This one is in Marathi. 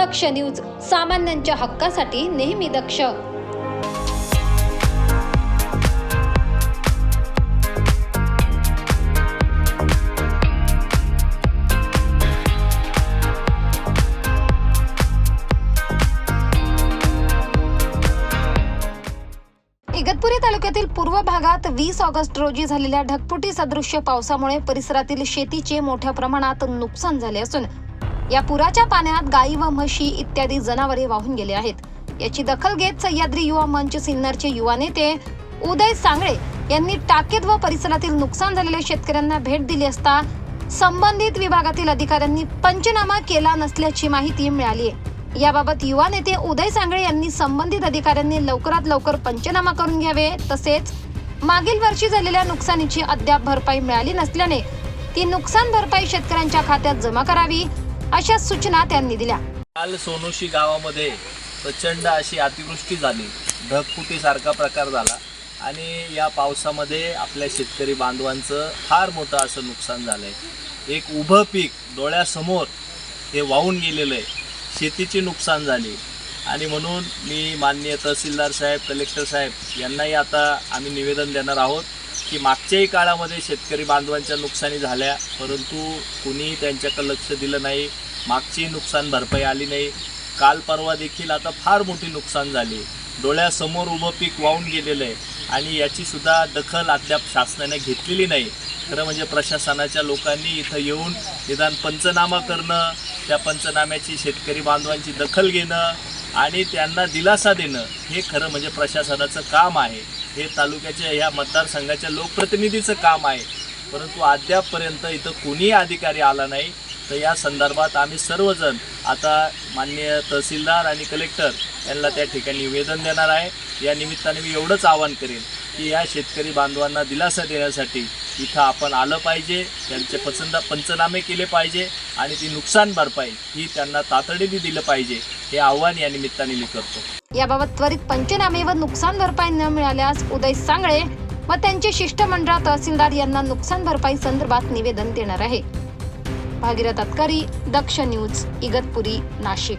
दक्ष न्यूज सामान्यांच्या हक्कासाठी नेहमी दक्ष. इगतपुरी तालुक्यातील पूर्व भागात वीस ऑगस्ट रोजी झालेल्या ढगफुटी सदृश्य पावसामुळे परिसरातील शेतीचे मोठ्या प्रमाणात नुकसान झाले असून या पुराच्या पाण्यात गायी व म्हशी इत्यादी जनावरे वाहून गेले आहेत. याची दखल घेत सह्याद्री युवा मंच सिन्नरचे युवा नेते उदय सांगळे यांनी टाकेत व परिसरातील नुकसान झालेल्या शेतकऱ्यांना भेट दिली असता संबंधित विभागातील अधिकाऱ्यांनी पंचनामा केला नसल्याची माहिती मिळाली आहे. याबाबत युवा नेते उदय सांगळे यांनी संबंधित अधिकाऱ्यांनी लवकरात लवकर पंचनामा करून घ्यावे. तसेच मागील वर्षी झालेल्या नुकसानीची अद्याप भरपाई मिळाली नसल्याने ती नुकसान भरपाई शेतकऱ्यांच्या खात्यात जमा करावी. अशा सूचना त्यांनी दिल्या. काल सोनोशी गावामध्ये प्रचंड अशी अतिवृष्टी झाली. ढगफुटीसारखा प्रकार झाला. आणि या पावसामध्ये आपल्या शेतकरी बांधवांचं फार मोठं असं नुकसान झालं आहे एक उभं पीक डोळ्यासमोर हे वाहून गेलेलं आहे. शेतीची नुकसान झाली. आणि म्हणून मी माननीय तहसीलदार साहेब कलेक्टर साहेब यांनाही आता आम्ही निवेदन देणार आहोत. की मागच्याही काळामध्ये शेतकरी बांधवांच्या नुकसानी झाल्या परंतु कुणीही त्यांच्याकडे लक्ष दिलं नाही मागची नुकसान भरपाई आली नाही. काल परवा देखील आता फार मोठी नुकसान झाली. डोळ्यासमोर उभं पीक वाहून गेलेलं आहे आणि याचीसुद्धा दखल अद्याप शासनाने घेतलेली नाही. खरं म्हणजे प्रशासनाच्या लोकांनी इथं येऊन निदान पंचनामा करणं त्या पंचनाम्याची शेतकरी बांधवांची दखल घेणं आणि त्यांना दिलासा देणं हे खरं म्हणजे प्रशासनाचं काम आहे. हे तालुक्याच्या या मतदारसंघाच्या लोकप्रतिनिधीचं काम आहे. परंतु अद्यापपर्यंत इथं कोणीही अधिकारी आला नाही. तर या संदर्भात आम्ही सर्वजण आता माननीय तहसीलदार आणि कलेक्टर यांना त्या ठिकाणी निवेदन देणार आहे. या निमित्ताने मी एवढंच आवाहन करेन की या शेतकरी बांधवांना दिलासा देण्यासाठी इथं आपण आलं पाहिजे त्यांचे पसंद पंचनामे केले पाहिजे आणि ती नुकसान भरपाई ही त्यांना तातडीने दिलं पाहिजे हे आव्हान या निमित्ताने मी करतो. याबाबत त्वरित पंचनामे व नुकसान भरपाई न मिळाल्यास उदय सांगळे व त्यांचे शिष्टमंडळ तहसीलदार यांना नुकसान भरपाई संदर्भात निवेदन देणार आहे. भागीरथ तत्करी दक्ष न्यूज इगतपुरी नाशिक.